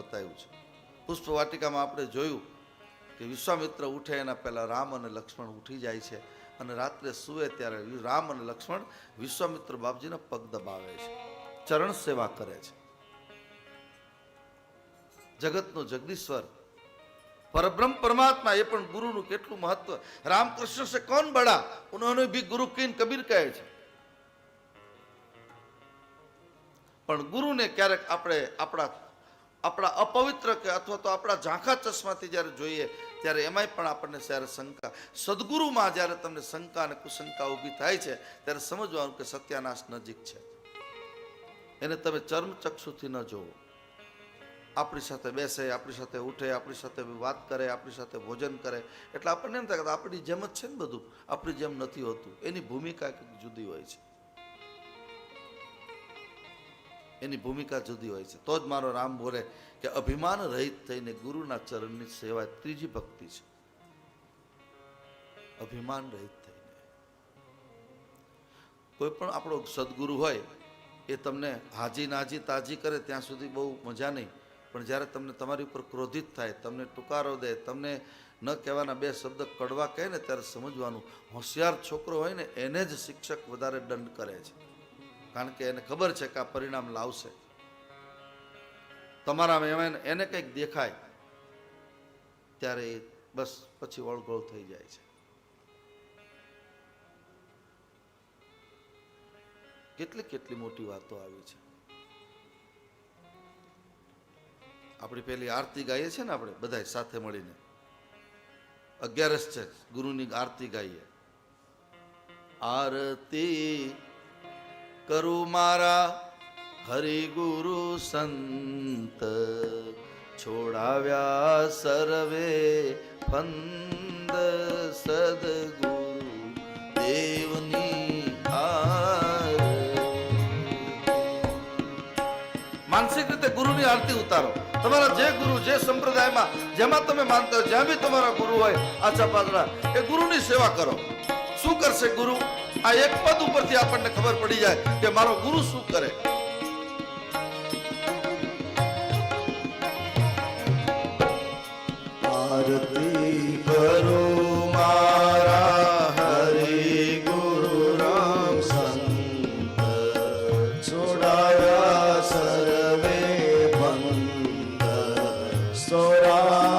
બતાવ્યું છે. પુષ્પવાટિકામાં આપણે જોયું કે વિશ્વામિત્ર ઉઠે એના પહેલાં રામ અને લક્ષ્મણ ઉઠી જાય છે અને રાત્રે સૂવે ત્યારે રામ અને લક્ષ્મણ વિશ્વામિત્ર બાપજીના પગ દબાવે છે. ચરણ સેવા કરે છે. જગતનો જગદીશ્વર, પરબ્રહ્મ પરમાત્મા એ પણ ગુરુનું કેટલું મહત્વ. રામકૃષ્ણ સે કોણ બળા? ઉન્હોને ભી ગુરુ કિન કબીર કહે છે. પણ ગુરુને ક્યારેક આપણે આપણા આપણા અપવિત્ર કે અથવા તો આપણા ઝાંખા ચશ્માથી જ્યારે જોઈએ, ત્યારે એમાંય પણ આપણને જ્યારે શંકા, સદગુરુમાં જ્યારે તમને શંકા અને કુશંકા ઊભી થાય છે, ત્યારે સમજવાનું કે સત્યાનાશ નજીક છે. એને તમે ચર્મચક્ષુથી ન જોવો. આપણી સાથે બેસે, આપણી સાથે ઉઠે, આપણી સાથે વાત કરે, આપણી સાથે ભોજન કરે. એટલે આપણને એમ થાય કે આપણી જેમ જ છે ને બધું. આપણી જેમ નથી હોતું. એની ભૂમિકા જુદી હોય છે. એની ભૂમિકા જુદી હોય છે. તો જ મારો રામ બોલે કે અભિમાન રહિત થઈને ગુરુના ચરણની સેવા ત્રીજી ભક્તિ છે. અભિમાન રહિત થઈને. કોઈ પણ આપણો સદગુરુ હોય, એ તમને હાજી નાજી તાજી કરે ત્યાં સુધી બહુ મજા નહીં. પણ જ્યારે તમને તમારી ઉપર ક્રોધિત થાય, તમને ટુકારો દે, તમને ન કહેવાના બે શબ્દ કડવા કહે ને ત્યારે સમજવાનું, હોશિયાર છોકરો હોય ને, એને જ શિક્ષક વધારે દંડ કરે છે. કારણ કે એને ખબર છે કે આ પરિણામ લાવશે. તમારામાં એને કંઈક દેખાય, ત્યારે બસ પછી વળગોળ થઈ જાય છે. કેટલી કેટલી મોટી વાતો આવી છે. આપણી પેલી આરતી ગાઈએ છે ને આપણે બધા સાથે મળીને. અગિયારસ છે, ગુરુની આરતી ગાઈએ. આરતી કરું મારા હરિ ગુરુ સંત. છોડાવ્યા સર્વે ફંદ સદગુરુ દેવની માનસિક રીતે ગુરુની આરતી ઉતારો. તમારા જે ગુરુ, જે સંપ્રદાયમાં જેમાં તમે માનતા જ્યાં બી તમારા ગુરુ હોય આચા પાદરા એ ગુરુની સેવા કરો. શું કરશે ગુરુ? આ એક પદ ઉપરથી આપણને ખબર પડી જાય કે મારો ગુરુ શું કરે. આરતી કરો મારા હરે ગુરુ રામ સંત. છોડાયા સર્વે બંધ સોરાસીના